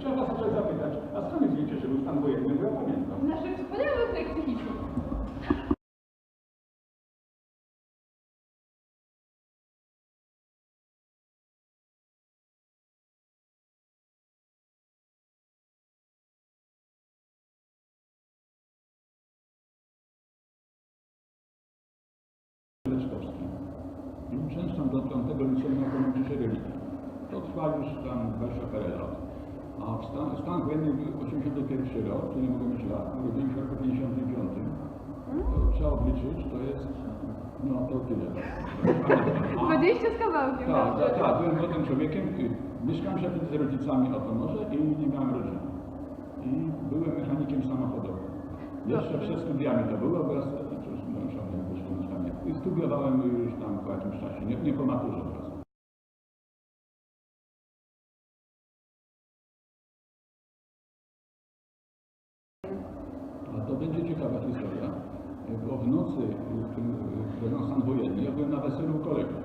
Trzeba was zacząć zapytać, a skąd wiecie, że był stan wojenny, bo ja pamiętam. Z naszych wspaniałych lekcji uczęszczam do piątego liceum ekonomicznej religii. To trwa już tam 20 parę lat. A w stan, stan wojenny był 81 rok, czyli mogę mieć lat, urodziłem się w roku 55. To trzeba obliczyć, to jest, no to tyle. A- 20 z kawałkiem. Tak, dobrze. tak, tak, byłem młodym człowiekiem. Mieszkałem się wtedy z rodzicami o Pomorze i nie miałem rodziny. I byłem mechanikiem samochodowym. Jeszcze przed studiami to było, bo ja studiowałem już tam po jakimś czasie, nie, nie po maturze od ciekawa historia, bo w nocy, w którym w stan wojenny, ja byłem na weselu u kolegi.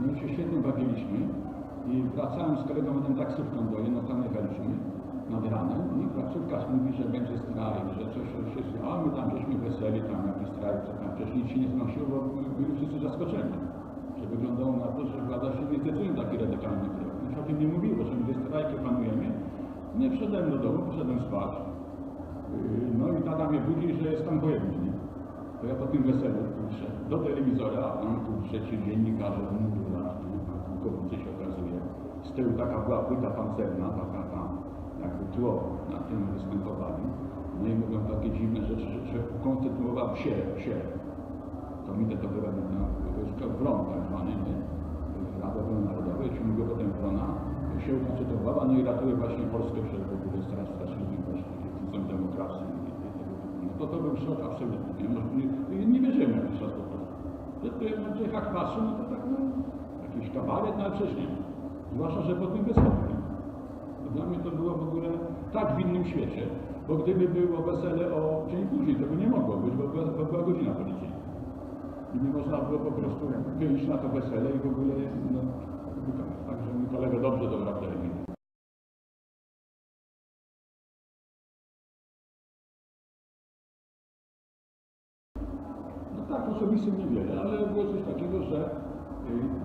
No i się świetnie bawiliśmy i wracałem z kolegą jeden taksówką do jednostronnej Helczyny nad ranem i taksówkarz mówi, że będzie strajk, że coś się. A my tam żeśmy weseli, tam jakiś strajk, co tam wcześniej się nie znosiło, bo byli wszyscy zaskoczeni. Że wyglądało na to, że władza się nie decyduje taki radykalny krok. Nic o tym nie mówiło, że my strajk planujemy. Nie wszedłem do domu, poszedłem spać. Yy, No i tata mnie budzi, że jest tam wojenny. nie? To ja po tym weselu kurczę, do telewizora, a tam kurczę ci dziennikarze w mundurach, tam pułkownicy się okazuje. Z tyłu taka była płyta pancerna, taka tam, jakby tło, na tym występowali. No i mówią takie dziwne rzeczy, że, że kontynuował się, się. Komitet Obrony na wojska Wron tak zwany? Rada Obrony Narodowej, ciągnie potem Wrona, się ukonstytuowała, no i ratuje właśnie Polskę przed w ogóle strasz straszliwym właśnie krytyką demokracji i i tego typu. No to to był szok absolutny. Nie, nie, nie, wierzyłem jakiś czas po prostu. Że to jak patrzę, no to tak no, jakiś kabaret, no ale przecież nie. Zwłaszcza, że po tym? To Dla mnie to było w ogóle tak w innym świecie, bo gdyby było wesele o dzień później, to by nie mogło być, bo była, bo była godzina policyjna. I nie można było po prostu wyjść na to wesele i w ogóle, no. Także mój kolega dobrze dobrał tak, osobistym niewiele, ale było coś takiego, że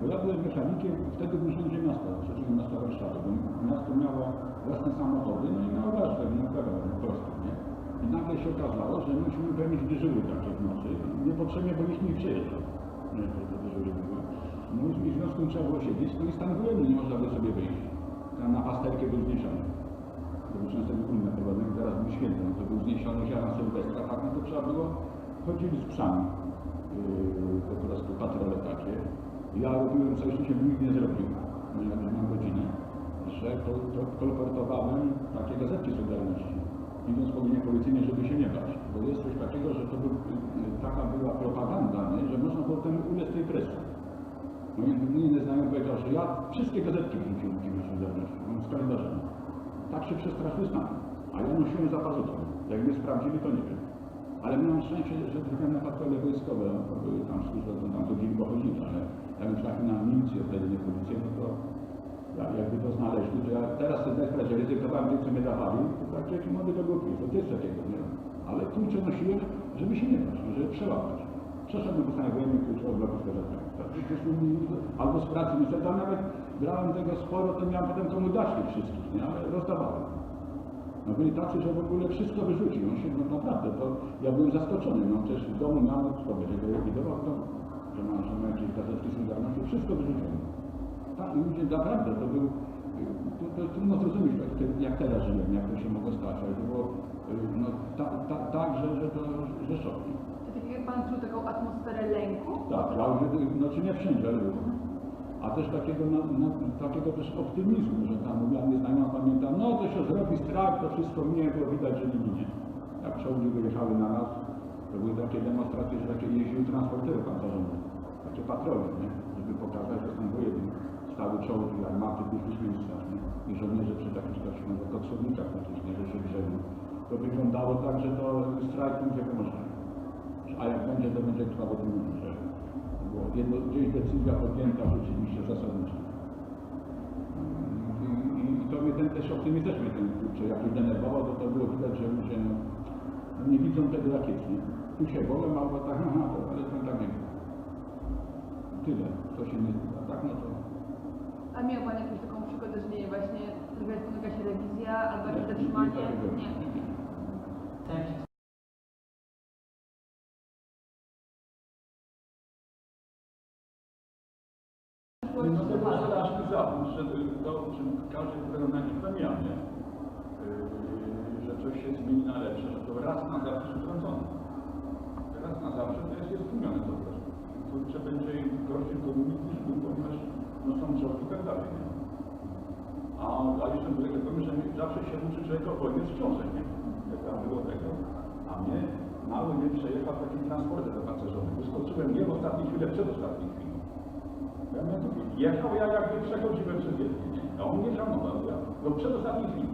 y, ja byłem mechanikiem, wtedy był Urzędzie Miasta, czyli Miasta Warszawy, bo miasto miało własne samochody, no i miało warsztat, miało kawałek po prostu, nie? I nagle się okazało, że musimy pełnić dyżury takie w nocy, niepotrzebnie, bo nikt nie przyjeżdżał, nie, to, to dyżury były. No i w związku trzeba było siedzieć, no i stan wojenny nie można było sobie wyjść. Tam na pasterkę był zniesiony. To był często inne prowadzenie, teraz był święty, no to był zniesiony ziarna Sylwestra, tak, no to trzeba było, chodzili z psami, po prostu patrole takie. Ja robiłem coś, co się nikt nie zrobił, no już mam godzinę, że to, to kolportowałem takie gazetki Solidarności, idąc po linie policyjnej, żeby się nie bać, bo jest coś takiego, że to yy, taka była propaganda, nie? że można ten ulec tej presji. No mój inny znajomy powiedział, że ja wszystkie gazetki wrzuciłem w Dziwię Solidarności, z kalendarzem. Tak się przestraszył sam, a ja nosiłem za pazuchą. Jak mnie sprawdzili, to nie wiem. Ale miałem szczęście, że trafiłem na patrole wojskowe, to były tam służby, to tam chodzili, bo chodzili, ale jak już trafił na milicję, wtedy nie policję, no to ja, jakby to znaleźli, to ja teraz sobie sprawę, że ryzykowałem tym, co mnie dawali, to tak jaki młody to głupi, to jest takiego, nie Ale klucze nosiłem, żeby się nie bać, żeby przełapać. Przeszedłem do stanie wojennej klucze od bloku to Albo z pracy, myślę, tam nawet brałem tego sporo, to miałem potem komu dać tych wszystkich, nie? Ale rozdawałem. No byli tacy, że w ogóle wszystko wyrzucił. On się, no naprawdę, to ja byłem zaskoczony. No przecież w domu miałem, kto będzie go likwidował w domu, że ma, że ma jakieś gazetki Solidarności, wszystko wyrzuciono. Tak, ludzie naprawdę, to był, to, to jest trudno zrozumieć, jak, te- jak teraz żyjemy, jak to się mogło stać, ale to było, y, no tak, ta, tak że, że to, że szok. Tak pan czuł taką atmosferę lęku? Tak, ja no czy nie wszędzie, ale było. A też takiego, no, no, takiego też optymizmu, że tam mówiła nieznajoma pamiętam, no to się zrobi strajk, to wszystko minie, było widać, że nie ginie. Jak czołgi wyjechały na nas, to były takie demonstracje, że takie jeździły transportery pancerzowe, takie patrole, nie? żeby pokazać, że tam wojenni stały czołgi, armaty, byliśmy stać, nie? I żołnierze przy takich właśnie no, koksownikach takich, nie, że się. To wyglądało tak, że to strajk nie pomoże. A jak będzie, to będzie trwało długo, gdzieś decyzja podjęta rzeczywiście zasadnicza. I, i, I to mnie ten też optymistyczny ten kurczę, jak już denerwował, to to było widać, że ludzie no, no nie widzą tego rakiet, nie? Tu się wolę, albo tak, aha, to, ale to tak nie było. Tyle, to się nie zgadza. Tak, no to... A miał Pan jakąś taką przygodę, że nie właśnie trochę jakaś rewizja albo jakieś nie, zatrzymanie? nie, takiego było straszny zawód, że to, że każdy wykonanie premia, nie? Yy, że coś się zmieni na lepsze, że to raz na zawsze strącone. Raz na zawsze to jest, tłumione po prostu. Kurczę będzie gorszy komunik niż był, ponieważ no są wzroki i tak dalej, nie? A, a jeszcze do tego powiem, że zawsze się uczy człowiek o wojnie z książek, nie? Jak tam było tego. A mnie mały mnie przejechał takim transportem pasażerowym. Wyskoczyłem nie w ostatniej chwili, przed ostatniej chwilą. Ja to Jechał ja jakby przechodziłem przez jedno, nie? A on nie hamował, ja. No przed ostatniej chwili.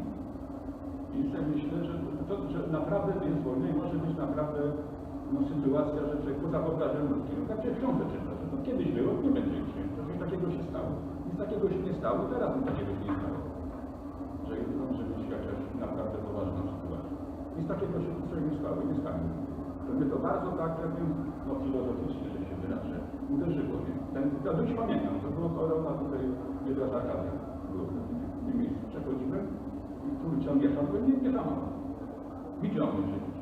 I tak myślę, że, to, że naprawdę jest wojna i może być naprawdę no, sytuacja, że człowiek poza wyobrażeniem ludzkim, tak się w książce czyta, że to kiedyś było, nie będzie już? To coś takiego się stało. Nic takiego się nie stało, teraz nic takiego się nie stało. Że może być jakaś naprawdę poważna sytuacja. Nic takiego się nie stało i nie. To mnie to bardzo tak, ja wiem, no filozoficznie, że się wyrażę, uderzyło mnie. Ten, ja dość pamiętam, to było korona tutaj, Biedronka Arkadia. Było w tym miejscu. Przechodziłem i on jechał, to nie, nie tam. Widział mnie przecież.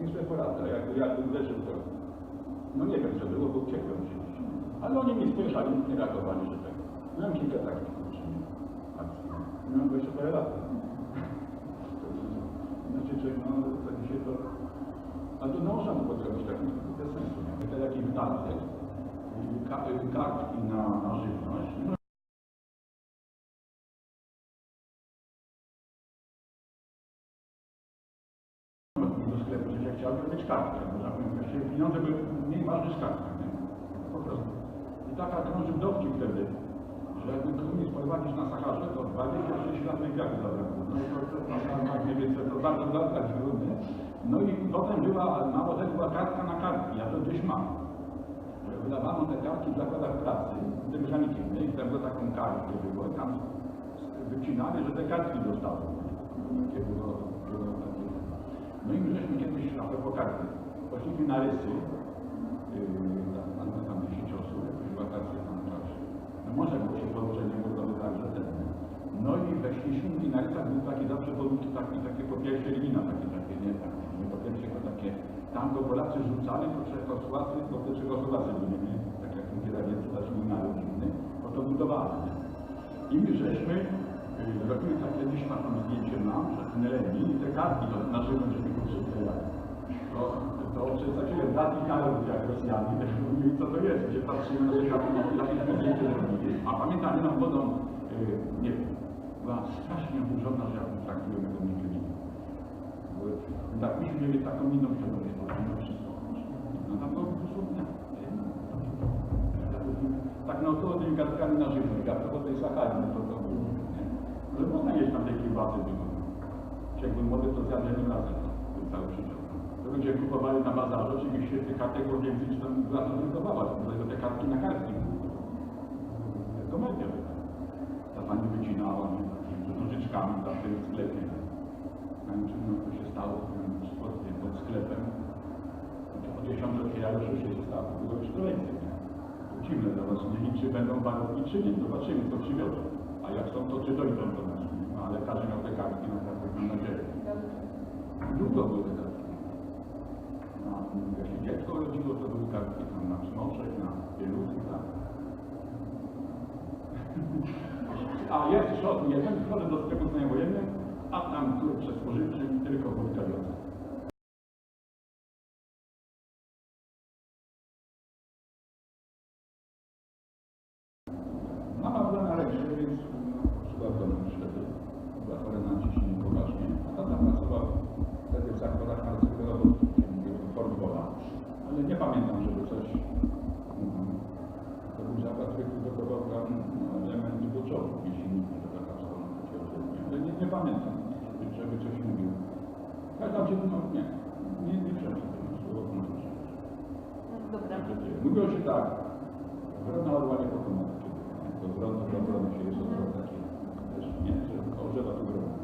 Nie sobie poradzę, jakby, jakby uderzył to. No nie wiem, co było, bo uciekłem oczywiście. Ale oni nie spojrzeli, nie reagowali, że tak. Miałem kilka takich nie? akcji. Miałem 20 parę lat. Znaczy, że no, to dzisiaj to... To no, można było zrobić tak, bez sensu, nie? Jakieś daty, ka- kartki na, na żywność. No, chciałbym mieć kartkę, bo za właściwie pieniądze były mniej ważne niż kartka, nie? Po prostu. I taka krążył dowcip wtedy, że jakby komuś prowadzić na Saharze, to 26 lat wiaku zabrakło. No to, to, to, to, to, wiecie, to bardzo zabrać było, nie? No i potem była, mało tego była kartka na kartki, ja to gdzieś mam. Wydawano te kartki w zakładach pracy, w tym mechanikiem, nie? I tam było taką kartkę było, tam wycinali, że te kartki dostały. No i my żeśmy kiedyś na propos karty poszliśmy na rysy, yy, tam, tam, tam 10 osób, jakieś wakacje tam czasie. No może było się położenie głodowe tak, że ten. No i weszliśmy i na rysach był taki zawsze powódki takie, takie po pierwsze lina, takie, takie, nie, takie, nie po to tam go Polacy rzucali, to Czechosłowacy, po pierwsze Czechosłowacy byli, nie, tak jak mówię, radzieccy zaczęli naród inny, bo to budowali, nie. I my żeśmy y, zrobili takie kiedyś taką zdjęcie nam, że tnęli i te kartki to na żywo żeśmy poczytali. To, to przedstawiłem Dati Karol jak Rosjanie, też mówili co to jest, gdzie patrzymy na te kartki, no, jakieś zdjęcie zrobili. A pamiętam jedną wodą, y, nie wiem, była strasznie oburzona, że ja traktuję tego nie Tak, myśmy mieli taką inną świadomość, no wszystko. No tam było po nie. Tak na około tymi kartkami na żywność, a propos tej Sahary, no to to nie? Że można jeść tam tej kiełbasy było. Czy jak byłem młody, to zjadłem jednym razem, no, cały przydział. To ludzie kupowali na bazarze, oczywiście tych kartek było więcej niż tam to drukować, dlatego te kartki na kartki. Komedia była. Ta pani wycinała mnie takimi nożyczkami w tym sklepie. Nie wiem, no, to się stało w tym pod, pod sklepem. O 10 otwierało się, się stało, było już kolejny. nie? To dziwne dla was, nie wiem, czy będą nie, zobaczymy, co przywiozą. A jak są, to czy dojdą do nas. No, ale każdy miał te kartki na kartach, mam nadzieję. Długo były kartki. No, jak się dziecko urodziło, to były kartki tam na smoczek, na pieluchy, tak. A jest szok jeden, wchodzę do sklepu z wojennym, a tam kurczę spożywczy tylko wódka wiosna. Na lekcji, więc no, w domu wtedy. Była chora na ciśnienie poważnie. A tata pracował wtedy w zakładach o Forbola. Ale nie pamiętam, żeby coś... mm, To był zakład, który produkował tam no, elementy boczowe, jeśli nikt nie takiego nie. Ale nie, nie pamiętam, żeby, coś mówił. Ale tam się, no nie, nie, nie słowo, no. Dobra. Mówiło się tak, wrona orła nie pokona do grona, do grona się jeszcze trochę, nie, że ogrzewa tu.